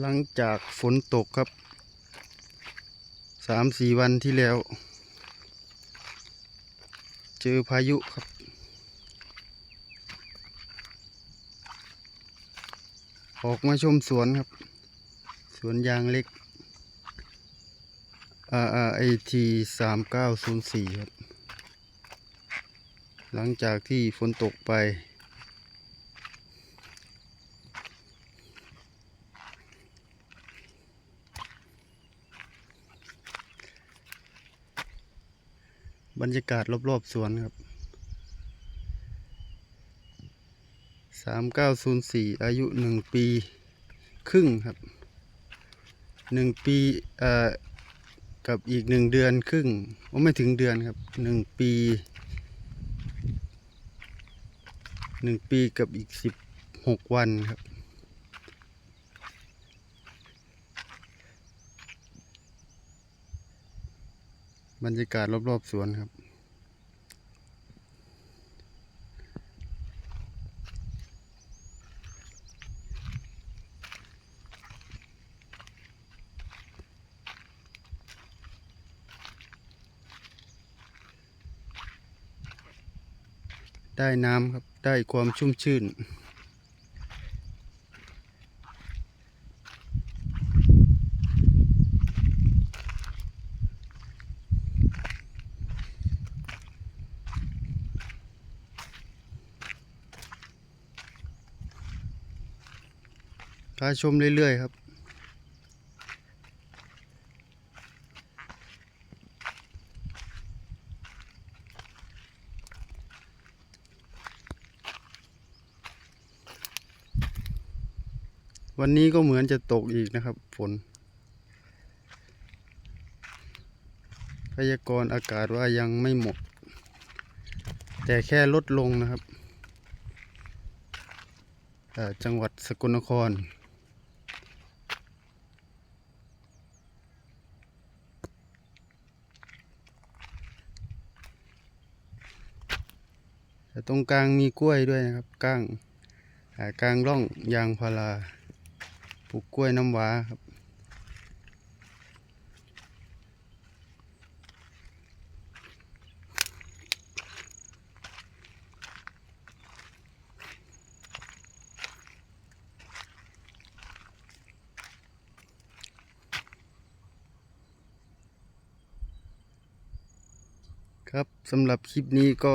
หลังจากฝนตกครับสามสี่วันที่แล้ว เจอพายุครับ ออกมาชมสวนครับ สวนยางเล็ก RRIT สามเก้าศูนย์สี่ครับ หลังจากที่ฝนตกไป บรรยากาศรอบๆสวนครับสามเก้าศูนย์สี่อายุหนึ่งปีครึ่งครับหนึ่งปีเอ่อกับอีกหนึ่งเดือนครึ่งโอ้ไม่ถึงเดือนครับหนึ่งปีหนึ่งปีกับอีกสิบหกวันครับ บรรยากาศรอบๆสวนครับ ได้น้ำครับ ได้ความชุ่มชื่น พาชมเรื่อย ๆ ครับ วันนี้ก็เหมือนจะตกอีกนะครับ ฝน พยากรณ์อากาศว่ายังไม่หมด แต่แค่ลดลงนะครับจังหวัดสกลนคร แต่ตรงกลางมีกล้วยด้วยนะครับก้างกลางร่องยางพาราปลูกกล้วยน้ำว้าครับครับสำหรับคลิปนี้ก็